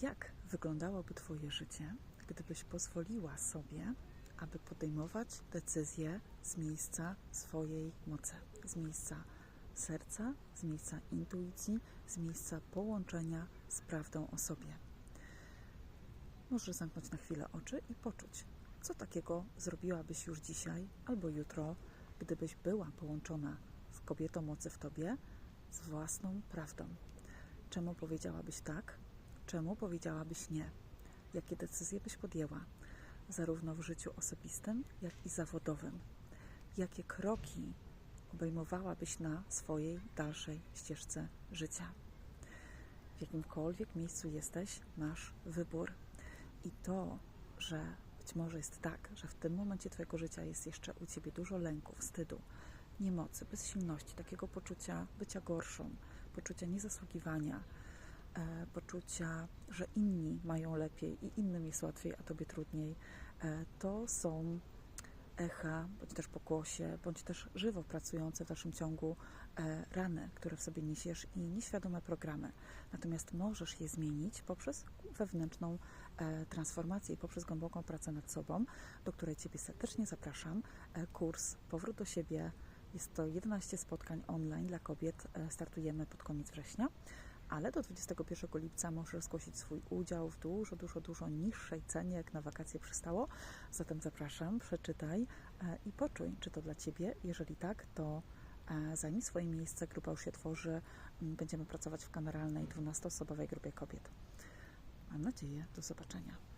Jak wyglądałoby Twoje życie, gdybyś pozwoliła sobie, aby podejmować decyzje z miejsca swojej mocy, z miejsca serca, z miejsca intuicji, z miejsca połączenia z prawdą o sobie? Możesz zamknąć na chwilę oczy i poczuć, co takiego zrobiłabyś już dzisiaj albo jutro, gdybyś była połączona z kobietą mocy w tobie, z własną prawdą. Czemu powiedziałabyś tak? Czemu powiedziałabyś nie? Jakie decyzje byś podjęła, zarówno w życiu osobistym, jak i zawodowym? Jakie kroki obejmowałabyś na swojej dalszej ścieżce życia? W jakimkolwiek miejscu jesteś, masz wybór. I to, że być może jest tak, że w tym momencie Twojego życia jest jeszcze u Ciebie dużo lęków, wstydu, niemocy, bezsilności, takiego poczucia bycia gorszą, poczucia niezasługiwania, poczucia, że inni mają lepiej i innym jest łatwiej, a Tobie trudniej, e, to są echa, bądź też pokłosie, bądź też żywo pracujące w dalszym ciągu e, rany, które w sobie niesiesz i nieświadome programy. Natomiast możesz je zmienić poprzez wewnętrzną e, transformację i poprzez głęboką pracę nad sobą, do której Ciebie serdecznie zapraszam. E, kurs Powrót do siebie. Jest to 11 spotkań online dla kobiet. E, startujemy pod koniec września ale do 21 lipca możesz zgłosić swój udział w dużo, dużo, dużo niższej cenie, jak na wakacje przystało. Zatem zapraszam, przeczytaj e, i poczuj, czy to dla Ciebie. Jeżeli tak, to e, zajmij swoje miejsce. Grupa już się tworzy. Będziemy pracować w kameralnej 12-osobowej grupie kobiet. Mam nadzieję, do zobaczenia.